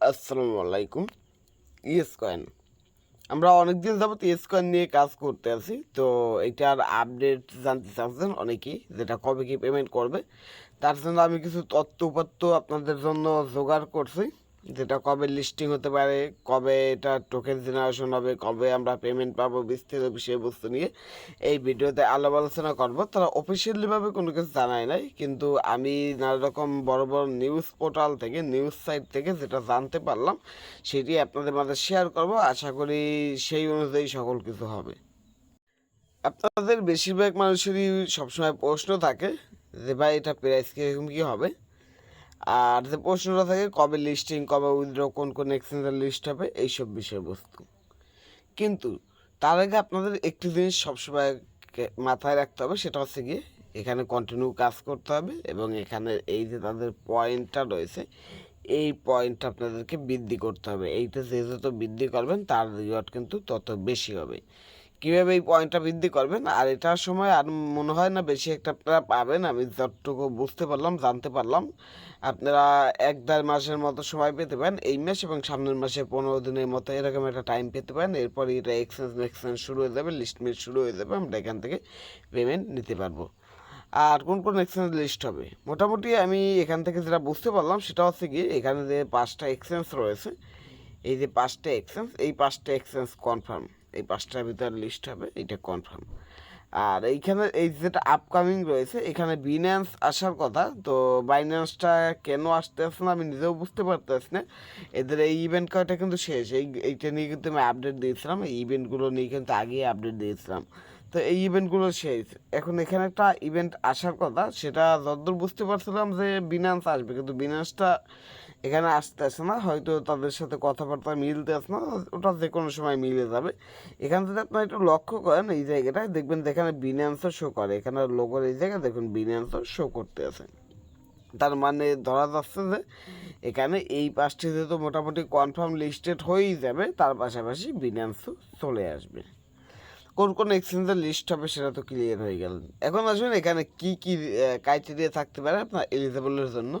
আসসালামু আলাইকুম। Yes coin আমরা অনেক দিন যাবত ইয়েস কয়েন নিয়ে কাজ করতে আছি। তো এটার আপডেট জানতে চাচ্ছেন অনেকেই, যেটা কবে কি পেমেন্ট করবে। তার জন্য আমি কিছু তথ্য উপাত্য আপনাদের জন্য জোগাড় করছি। যেটা কবে লিস্টিং হতে পারে, কবে এটা টোকেন জেনারেশন হবে, কবে আমরা পেমেন্ট পাবো, বিস্তারিত বিষয়বস্তু নিয়ে এই ভিডিওতে আলাপ আলোচনা করব। তারা অফিসিয়ালিভাবে কোনো কিছু জানায় নাই, কিন্তু আমি নানা রকম বড় বড় নিউজ পোর্টাল থেকে নিউজ সাইট থেকে যেটা জানতে পারলাম, সেটি আপনাদের মাঝে শেয়ার করব। আশা করি সেই অনুযায়ী সকল কিছু হবে। আপনাদের বেশিরভাগ মানুষেরই সবসময় প্রশ্ন থাকে যে, ভাই, এটা প্রাইস কীরকম কী হবে? আর যে প্রশ্নটা থাকে, কবে লিস্টিং কবে উইথড্র কোন কোন এক্সচেঞ্জের লিস্ট হবে, এইসব বিষয়বস্তু কিন্তু তার আগে আপনাদের একটি জিনিস সবসময় মাথায় রাখতে হবে, সেটা হচ্ছে গিয়ে এখানে কন্টিনিউ কাজ করতে হবে এবং এখানে এই যে তাদের পয়েন্টটা রয়েছে, এই পয়েন্টটা আপনাদেরকে বৃদ্ধি করতে হবে। এইটা যে যত বৃদ্ধি করবেন, তার রিওয়ার্ড কিন্তু তত বেশি হবে। কীভাবে এই পয়েন্টটা বৃদ্ধি করবেন? আর এটার সময় আর মনে হয় না বেশি একটা আপনারা পাবেন। আমি যতটুকু বুঝতে পারলাম, জানতে পারলাম। আপনারা এক দেড় মাসের মতো সময় পেতে পারেন। এই মাস এবং সামনের মাসে পনেরো দিনের মতো এরকম একটা টাইম পেতে পারেন। এরপর এটা এক্সচেঞ্জ এক্সচেঞ্জ শুরু হয়ে যাবে লিস্ট মিট শুরু হয়ে যাবে। আমরা এখান থেকে পেমেন্ট নিতে পারব। আর কোন কোন এক্সচেঞ্জ লিস্ট হবে? মোটামুটি আমি এখান থেকে যেটা বুঝতে পারলাম সেটা হচ্ছে কি এখানে যে পাঁচটা এক্সচেঞ্জ রয়েছে, এই যে পাঁচটা এক্সচেঞ্জ এই পাঁচটা এক্সচেঞ্জ কনফার্ম এই পাঁচটার ভিতর লিস্ট হবে, এটা কনফার্ম আর এইখানে এই যেটা আপকামিং রয়েছে, এখানে বিন্যান্স আসার কথা, তো বাইন্যান্সটা কেন আসতে আসছে না আমি নিজেও বুঝতে পারতেছি না। এদের এই ইভেন্ট কয়টা কিন্তু শেষ, এই, এইটা নিয়ে কিন্তু আমি আপডেট দিয়েছিলাম, এই ইভেন্টগুলো নিয়ে কিন্তু আগেই আপডেট দিয়েছিলাম। তো এই ইভেন্টগুলো শেষ। এখন এখানে একটা ইভেন্ট আসার কথা, সেটা যতদূর বুঝতে পারছিলাম যে বিনান্স আসবে, কিন্তু বিনান্সটা এখানে আসতেছে না, হয়তো তাদের সাথে কথাবার্তা মিলতে আসে না, ওটা যে কোনো সময় মিলে যাবে। এখান থেকে আপনার একটু লক্ষ্য করেন, এই জায়গাটায় দেখবেন যে এখানে বিনান্সও শো করে। এখানে লোগোর এই জায়গায় দেখুন বিনান্সও শো করতে আছে। তার মানে ধরা যাচ্ছে যে এখানে এই পাঁচটিতে তো মোটামুটি কনফার্ম লিস্টেড হয়েই যাবে, তার পাশাপাশি বিনান্সও চলে আসবে। কোন কোন এক্সচেঞ্জের লিস্ট হবে সেটা তো ক্লিয়ার হয়ে গেল। এখন আসুন এখানে কি কি ক্রাইটেরিয়া থাকতে পারে আপনার এলিজেবলের জন্য।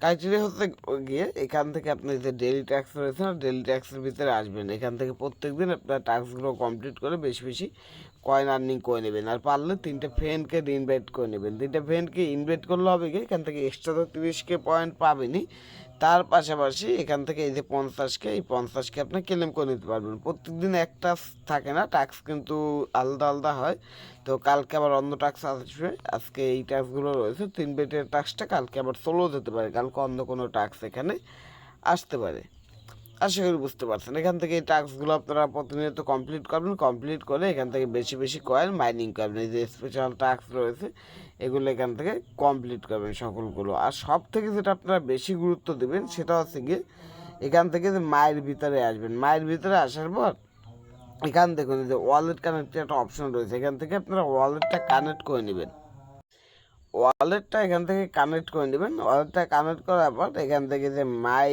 ক্রাইটেরিয়া হচ্ছে গিয়ে এখান থেকে আপনি যে ডেলি ট্যাক্স রয়েছে না ডেলি ট্যাক্সের ভিতরে আসবেন। এখান থেকে প্রত্যেক দিন আপনার ট্যাক্সগুলো কমপ্লিট করে বেশি বেশি কয়েন আর্নিং করে নেবেন। আর পারলে তিনটে ফ্রেন্ডকে ইনভাইট করে নেবেন। তিনটে ফ্রেন্ডকে ইনভাইট করলে হবে কি, এখান থেকে এক্সট্রা তো তিরিশকে পয়েন্ট পাবেনই। তার পাশাপাশি এখান থেকে এই যে পঞ্চাশকে, এই পঞ্চাশকে আপনি ক্লেম করে নিতে পারবেন। প্রত্যেকদিন একটা থাকে না ট্যাক্স কিন্তু আলাদা আলাদা হয়। তো কালকে আবার অন্য ট্যাক্স আসবে, আজকে এই ট্যাক্সগুলো রয়েছে। তিন বেটের ট্যাক্সটা কালকে আবার চলেও যেতে পারে, কালকে অন্য কোনো ট্যাক্স এখানে আসতে পারে। আশা করি বুঝতে পারছেন। এখান থেকে এই টাস্কগুলো আপনারা প্রতিনিয়ত কমপ্লিট করবেন কমপ্লিট করে এখান থেকে বেশি বেশি কয়েন মাইনিং করবেন। এই যে স্পেশাল টাস্ক রয়েছে, এগুলো এখান থেকে কমপ্লিট করবেন সকলগুলো। আর সব থেকে যেটা আপনারা বেশি গুরুত্ব দেবেন, সেটা হচ্ছে গিয়ে এখান থেকে যে মায়ের ভিতরে আসবেন। মায়ের ভিতরে আসার পর এখান এই যে ওয়ালেট কানেক্টের একটা অপশন রয়েছে, এখান থেকে আপনারা ওয়ালেটটা কানেক্ট করে নেবেন। ওয়ালেটটা এখান থেকে কানেক্ট করে নেবেন। ওয়ালেটটা কানেক্ট করার পর এখান থেকে যে মাই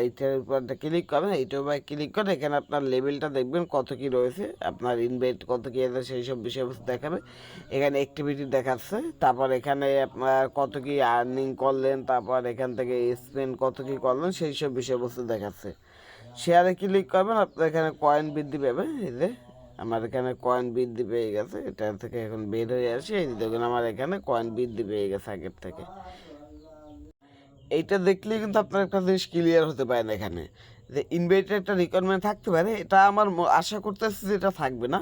এইটার উপর ক্লিক করবেন, এইটার উপরে ক্লিক করে এখানে আপনার লেভেলটা দেখবেন কত কি রয়েছে, আপনার ইনভেট কত কি আছে, সেই সব বিষয়বস্তু দেখাবে। এখানে অ্যাক্টিভিটি দেখাচ্ছে, তারপর এখানে আপনার কত কি আর্নিং করলেন, তারপর এখান থেকে স্পেন্ড কত কি করলেন, সেই সব বিষয়বস্তু দেখাচ্ছে। শেয়ারে ক্লিক করবেন, আপনার এখানে কয়েন বৃদ্ধি পাবে, এই যে। আমার এখানে কয়েন বৃদ্ধি পেয়ে গেছে, এটা থেকে এখন বের হয়ে আসি, এই দেখুন আমার এখানে কয়েন বৃদ্ধি পেয়ে গেছে আগের থেকে। এইটা দেখলেই কিন্তু আপনার একটা জিনিস ক্লিয়ার হতে পারে না এখানে। যে ইনভাইটের একটা রিকোয়ারমেন্ট থাকতে পারে, এটা আমার আশা করতেছি যে এটা থাকবে না।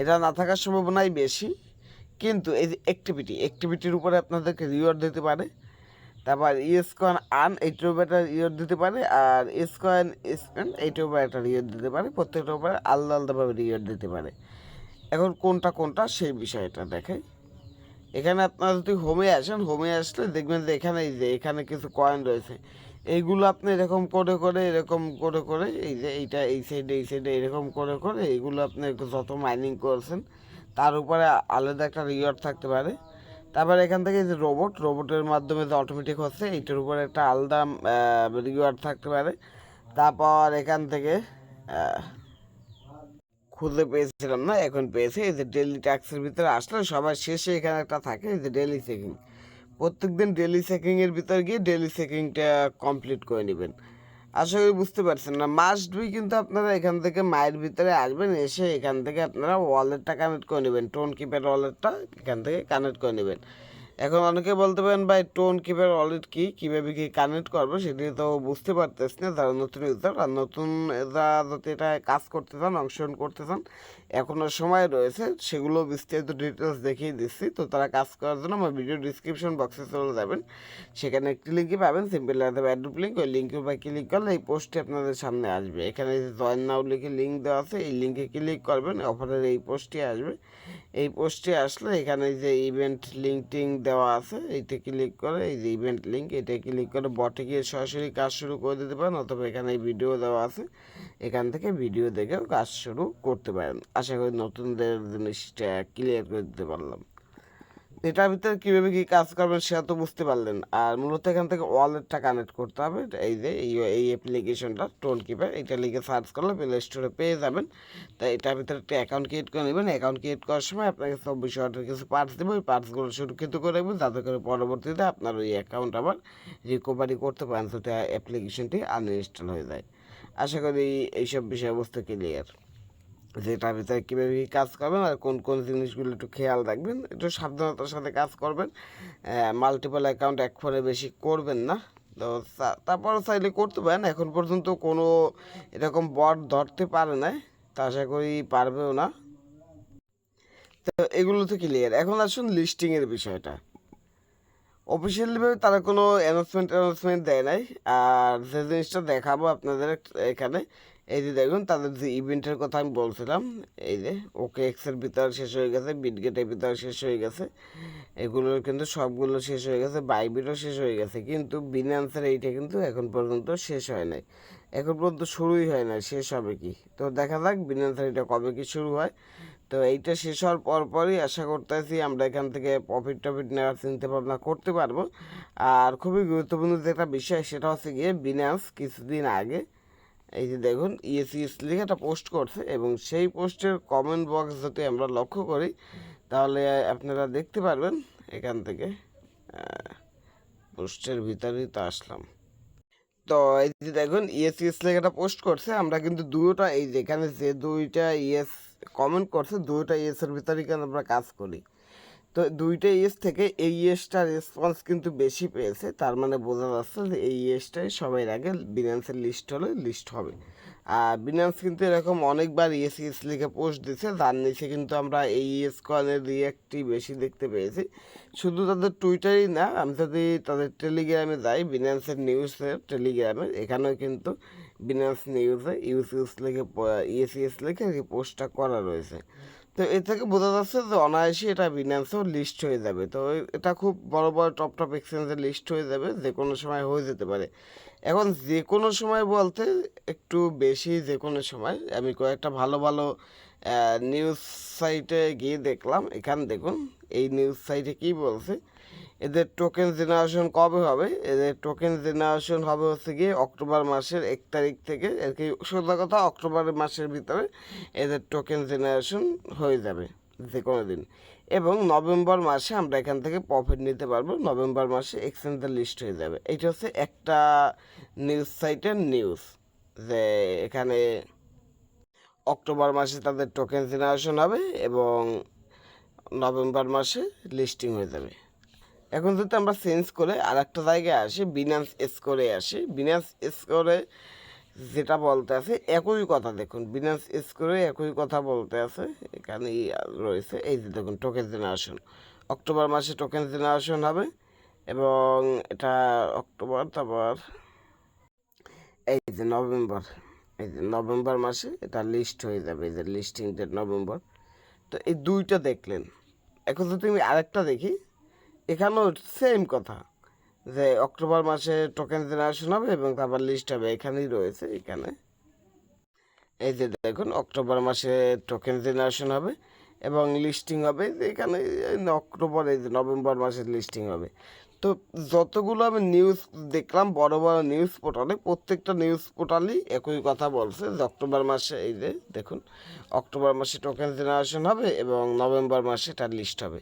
এটা না থাকার সম্ভাবনাই বেশি। কিন্তু এই যে অ্যাক্টিভিটি অ্যাক্টিভিটির উপরে আপনাদেরকে রিওয়ার্ড দিতে পারে। তারপর ইএস কয়েন আন এইটার উপরে একটা রিওয়ার্ড দিতে পারে, আর এস কয়েন স্পেন্ড এইটার উপরে একটা রিওয়ার্ড দিতে পারে প্রত্যেকটার উপরে আলাদা আলাদাভাবে রিওয়ার্ড দিতে পারে। এখন কোনটা কোনটা সেই বিষয়টা দেখাই। এখানে আপনারা যদি হোমে আসেন, হোমে আসলে দেখবেন যে এখানে এই যে এখানে কিছু কয়েন রয়েছে। এইগুলো আপনি এরকম করে করে, এরকম করে করে, এই যে এইটা এই সাইডে এই সাইডে এরকম করে করে, এইগুলো আপনি যত মাইনিং করছেন, তার উপরে আলাদা একটা রিওয়ার্ড থাকতে পারে। তারপর এখান থেকে যে রোবট রোবটের মাধ্যমে যে অটোমেটিক হচ্ছে এইটার উপরে একটা আলাদা রিওয়ার্ড থাকতে পারে। তারপর এখান থেকে খুঁজে পেয়েছিলাম না, এখন পেয়েছি। এই যে ডেলি ট্যাক্সের ভিতরে আসলে সবার শেষে এখানে একটা থাকে, এই যে ডেলি চেকিং প্রত্যেক দিন ডেলি চেকিংয়ের ভিতরে গিয়ে ডেলি চেকিংটা কমপ্লিট করে নেবেন। আশা করি বুঝতে পারছেন না। মাস দুই কিন্তু আপনারা এখান থেকে মায়ের ভিতরে আসবেন, এসে এখান থেকে আপনারা ওয়ালেটটা কানেক্ট করে নেবেন। টোন কিপ্যাড ওয়ালেটটা এখান থেকে কানেক্ট করে নেবেন। এখন অনেকে বলতে পারেন, ভাই টোন কিপ্যাড ওয়ালেট কী? কীভাবে কী কানেক্ট করবে? সেটি তো বুঝতে পারতেছি না। যারা নতুন ইউজার আর নতুন যারা যদি এটা কাজ করতে চান, অংশগ্রহণ করতে চান এখনও সময় রয়েছে, সেগুলো বিস্তারিত ডিটেলস দেখিয়ে দিচ্ছি। তো তারা কাজ করার জন্য আমার ভিডিও ডিসক্রিপশন বক্সে চলে যাবেন। সেখানে একটি লিঙ্কই পাবেন সিম্পল লাগবে অ্যাড্রুপ লিঙ্ক ওই লিঙ্কের উপর ক্লিক করলে এই পোস্টটি আপনাদের সামনে আসবে। এখানে জয়েন নাও লিখে লিঙ্ক দেওয়া আছে, এই লিঙ্কে ক্লিক করবেন অফারের এই পোস্টটি আসবে। এই পোস্টটি আসলে এখানে যে ইভেন্ট লিঙ্ক টিঙ্ক দেওয়া আছে, এইটা ক্লিক করে এই যে ইভেন্ট লিঙ্ক এটা ক্লিক করে বটে গিয়ে সরাসরি কাজ শুরু করে দিতে পারেন, অথবা এখানে ভিডিও দেওয়া আছে, এখান থেকে ভিডিও দেখেও কাজ শুরু করতে পারেন। আশা করি নতুনদের জিনিসটা ক্লিয়ার করে দিতে পারলাম। এটার ভিতরে কীভাবে কী কাজ করবেন সেটা তো বুঝতে পারলেন। আর মূলত এখান থেকে ওয়ালেটটা কানেক্ট করতে হবে। এই যে, এই অ্যাপ্লিকেশনটা টোন কিপার এটা লিখে সার্চ করলে প্লে স্টোরে পেয়ে যাবেন। তাই এটার ভিতরে একটা অ্যাকাউন্ট ক্রিয়েট করে নেবেন। অ্যাকাউন্ট ক্রিয়েট করার সময় আপনাকে চব্বিশ হাজার কিছু পার্টস দেবো। ওই পার্টসগুলো সুরক্ষিত করে রাখবেন। যাতে করে পরবর্তীতে আপনার ওই অ্যাকাউন্ট আবার রিকভারি করতে পারেন সেটা অ্যাপ্লিকেশনটি আনইনস্টল হয়ে যায়। আশা করি এইসব বিষয়বস্তু ক্লিয়ার যেটার ভিতরে কীভাবে কী কাজ করবেন আর কোন কোন জিনিসগুলো একটু খেয়াল রাখবেন, একটু সাবধানতার সাথে কাজ করবেন। মাল্টিপল অ্যাকাউন্ট এক ফোনে বেশি করবেন না। তো তারপরে চাইলে করতে পারেন। এখন পর্যন্ত কোনো এরকম বট ধরতে পারে না তা আশা করি পারবেও না। তো এগুলো তো ক্লিয়ার এখন আসুন লিস্টিংয়ের বিষয়টা। অফিসিয়ালিভাবে তারা কোনো অ্যানাউন্সমেন্ট অ্যানাউন্সমেন্ট দেয় নাই। আর যে জিনিসটা দেখাবো আপনাদের এখানে এই যে দেখুন, তাদের যে ইভেন্টের কথা আমি বলছিলাম, এই যে ওকে এক্সের ভিতর শেষ হয়ে গেছে বিটগেটের ভিতর শেষ হয়ে গেছে। এগুলোর কিন্তু সবগুলো শেষ হয়ে গেছে বাইবিটও শেষ হয়ে গেছে, কিন্তু বিনান্সের এইটা কিন্তু এখন পর্যন্ত শেষ হয় নাই। এখন পর্যন্ত শুরুই হয় না শেষ হবে কি? তো দেখা যাক বিনান্সের এটা কবে কি শুরু হয়। তো এইটা শেষ হওয়ার পর পরই আশা করতেছি আমরা এখান থেকে প্রফিট টফিট নেওয়ার চিন্তা ভাবনা করতে পারব। আর খুবই গুরুত্বপূর্ণ যে একটা বিষয়, সেটা হচ্ছে গিয়ে বিনান্স কিছুদিন আগে এই যে দেখুন ইএসিএস লিখে একটা পোস্ট করছে এবং সেই পোস্টের কমেন্ট বক্স যদি আমরা লক্ষ্য করি, তাহলে আপনারা দেখতে পারবেন এখান থেকে পোস্টের ভিতরেই তো আসলাম। তো এই যে দেখুন ইএসিএস লিখে একটা পোস্ট করছে, আমরা কিন্তু দুটোটা এই যেখানে যে দুইটা ইএস কমেন্ট করছে, দুইটা ইএসের ভিতরেই কিন্তু আমরা কাজ করি। তো দুইটা ইয়েস থেকে এই ইয়েসটার রেসপন্স কিন্তু বেশি পেয়েছে। তার মানে বোঝা যাচ্ছে যে এই ইয়েসটাই সবাই আগে বিনান্সের লিস্ট হলে লিস্ট হবে। আর বিনান্স কিন্তু এরকম অনেকবার ইয়েস ইয়েস লিখে পোস্ট দিছে যার নিচে কিন্তু আমরা এই ইয়েস কয়েনের রিয়াক্টই বেশি দেখতে পেয়েছি। শুধু তাদের টুইটারই না, আমি যদি তাদের টেলিগ্রামে যাই বিনান্সের নিউজের টেলিগ্রামে এখানেও কিন্তু বিনান্স নিউজে ইউস ইউস লিখে, ইয়েস ইয়েস লিখে পোস্টটা করা রয়েছে। তো এ থেকে বোঝা যাচ্ছে যে অনায়াসে এটা বিনান্সেও লিস্ট হয়ে যাবে। তো এটা খুব বড় বড় টপ টপ এক্সচেঞ্জে লিস্ট হয়ে যাবে, যে কোনো সময় হয়ে যেতে পারে। এখন যে কোনো সময় বলতে একটু বেশি যে কোনো সময়, আমি কয়েকটা ভালো ভালো নিউজ সাইটে গিয়ে দেখলাম। এখান দেখুন, এই নিউজ সাইটে কী বলছে? এদের টোকেন জেনারেশন কবে হবে? এদের টোকেন জেনারেশন হবে হচ্ছে গিয়ে অক্টোবর মাসের এক তারিখ থেকে। আর কি সোজা কথা, অক্টোবর মাসের ভিতরে এদের টোকেন জেনারেশন হয়ে যাবে যে কোনো দিন। এবং নভেম্বর মাসে আমরা এখান থেকে প্রফিট নিতে পারব। নভেম্বর মাসে এক্সচেঞ্জের লিস্ট হয়ে যাবে। এটা হচ্ছে একটা নিউজ সাইটের নিউজ যে এখানে অক্টোবর মাসে তাদের টোকেন জেনারেশন হবে এবং নভেম্বর মাসে লিস্টিং হয়ে যাবে। এখন যদি আমরা চেঞ্জ করে আর একটা জায়গায় আসি বিনান্স স্কোরে আসি বিনান্স স্কোরে যেটা বলতে আছে, একই কথা দেখুন বিনান্স স্কোরে একই কথা বলতে আছে এখানেই রয়েছে, এই যে দেখুন টোকেন জেনারেশন অক্টোবর মাসে টোকেন জেনারেশন হবে, এবং এটা অক্টোবর তারপর এই যে নভেম্বর এই যে নভেম্বর মাসে এটা লিস্ট হয়ে যাবে, এই যে লিস্টিং ডেট নভেম্বর তো এই দুইটা দেখলেন। এখন যদি আমি আরেকটা দেখি এখানেও সেম কথা, যে অক্টোবর মাসে টোকেন জেনারেশন হবে এবং তারপর লিস্ট হবে, এখানেই রয়েছে, এখানে। এই যে দেখুন, অক্টোবর মাসে টোকেন জেনারেশন হবে এবং লিস্টিং হবে এখানে অক্টোবর, এই যে নভেম্বর মাসে লিস্টিং হবে। তো যতগুলো আমি নিউজ দেখলাম, বড় বড় নিউজ পোর্টালে প্রত্যেকটা নিউজ পোর্টালই একই কথা বলছে, যে অক্টোবর মাসে, এই যে দেখুন, অক্টোবর মাসে টোকেন জেনারেশন হবে এবং নভেম্বর মাসে এটা লিস্ট হবে।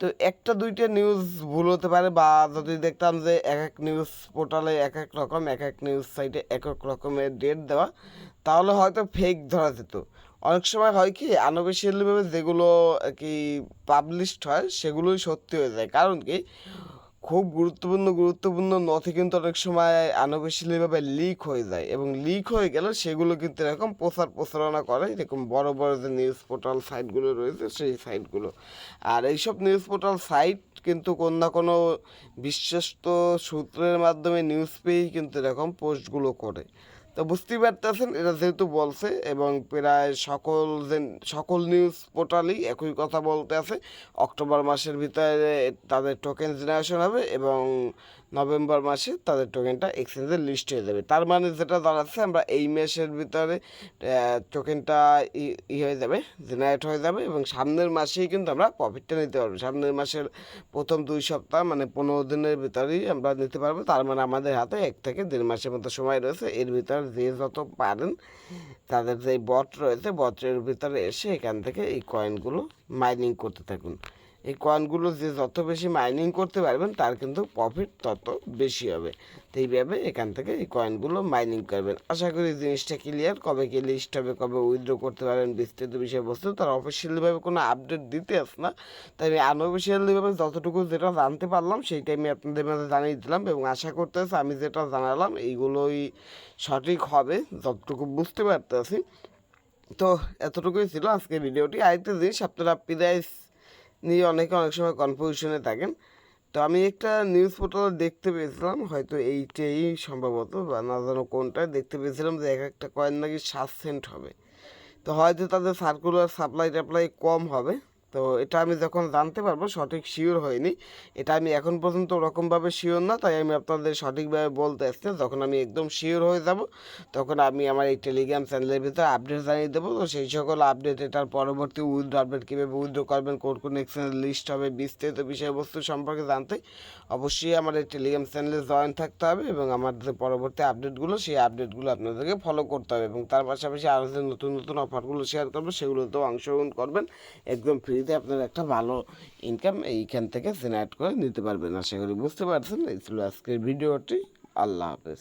তো একটা, দুইটা নিউজ ভুল হতে পারে বা যদি দেখতাম যে এক এক নিউজ পোর্টালে এক এক রকম, এক এক নিউজ সাইটে এক এক রকমের ডেট দেওয়া, তাহলে হয়তো ফেক ধরা যেত। অনেক সময় হয় কি আনঅফিসিয়ালিভাবে যেগুলো আর কি পাবলিশড হয়, সেগুলোই সত্যি হয়ে যায়। কারণ কি খুব গুরুত্বপূর্ণ গুরুত্বপূর্ণ নথি কিন্তু অনেক সময় আনঅফিসিয়ালিভাবে লিক হয়ে যায় এবং লিক হয়ে গেলে সেগুলো কিন্তু এরকম প্রচার প্রচারণা করে, এরকম বড় বড় যে নিউজ পোর্টাল সাইটগুলো রয়েছে সেই সাইটগুলো আর এইসব নিউজ পোর্টাল সাইট কিন্তু কোন না কোনো বিশ্বস্ত সূত্রের মাধ্যমে নিউজ পেয়েই কিন্তু এরকম পোস্টগুলো করে। তো বুঝতেই পারতেছেন এটা যেহেতু বলছে এবং প্রায় সকল যে সকল নিউজ পোর্টালই একই কথা বলতে আছে। অক্টোবর মাসের ভিতরে তাদের টোকেন জেনারেশন হবে এবং নভেম্বর মাসে তাদের টোকেনটা এক্সচেঞ্জে লিস্ট হয়ে যাবে। তার মানে যেটা দাঁড়াচ্ছে, আমরা এই মাসের ভিতরে টোকেনটা ই হয়ে যাবে জেনারেট হয়ে যাবে এবং সামনের মাসেই কিন্তু আমরা প্রফিটটা নিতে পারব। সামনের মাসের প্রথম দুই সপ্তাহ মানে পনেরো দিনের ভিতরেই আমরা নিতে পারব। তার মানে আমাদের হাতে এক থেকে দেড় মাসের মতো সময় রয়েছে। এর ভিতরে যে যত পারেন, তাদের যে বট রয়েছে বটের ভিতরে এসে এখান থেকে এই কয়েনগুলো মাইনিং করতে থাকুন। এই কয়েনগুলো যে যত বেশি মাইনিং করতে পারবেন, তার কিন্তু প্রফিট তত বেশি হবে। তো এইভাবে এখান থেকে এই কয়েনগুলো মাইনিং করবেন। আশা করি জিনিসটা ক্লিয়ার কবে কি লিস্ট হবে, কবে উইথড্র করতে পারবেন বিস্তৃত বিষয়বস্তু তার অফিসিয়ালিভাবে কোনো আপডেট দিতে আস না। তাই আমি আনঅফিসিয়ালিভাবে যতটুকু যেটা জানতে পারলাম, সেইটাই আমি আপনাদের মাঝে জানিয়ে দিলাম এবং আশা করতেছি আমি যেটা জানালাম, এইগুলোই সঠিক হবে, যতটুকু বুঝতে পারতেছি। তো এতটুকুই ছিল আজকে ভিডিওটি আরেকটা জিনিস, আপনারা প্রাইস নিয়ে অনেকে অনেক সময় কনফিউশনে থাকেন। তো আমি একটা নিউজ পোর্টালে দেখতে পেয়েছিলাম, হয়তো এইটাই সম্ভবত বা না জানো কোনটায় দেখতে পেয়েছিলাম যে এক একটা কয়েন নাকি সাত সেন্ট হবে। তো হয়তো তাদের সার্কুলার সাপ্লাই টাপ্লাই কম হবে। তো এটা আমি যখন জানতে পারব, সঠিক শিওর হয়নি। এটা আমি এখন পর্যন্ত ওরকমভাবে শিওর না, তাই আমি আপনাদের সঠিকভাবে বলতে আসছি যখন আমি একদম শিওর হয়ে যাব, তখন আমি আমার এই টেলিগ্রাম চ্যানেলের ভিতরে আপডেট জানিয়ে দেবো। তো সেই সকল আপডেট এটার পরবর্তী উইথড্র আপডেট কীভাবে উইথড্র করবেন, কোন কোন এক্সচেঞ্জ লিস্ট হবে, বিস্তারিত বিষয়বস্তু সম্পর্কে জানতে অবশ্যই আমার এই টেলিগ্রাম চ্যানেলে জয়েন থাকতে হবে এবং আমার যে পরবর্তী আপডেটগুলো সেই আপডেটগুলো আপনাদেরকে ফলো করতে হবে এবং তার পাশাপাশি আরও যে নতুন নতুন অফারগুলো শেয়ার করব, সেগুলোতেও অংশগ্রহণ করবেন। একদম ফ্রিতে আপনার একটা ভালো ইনকাম এইখান থেকে জেনারেট করে নিতে পারবেন, আশা করি বুঝতে পারছেন। এই ছিল আজকের ভিডিওটি। আল্লাহ হাফেজ।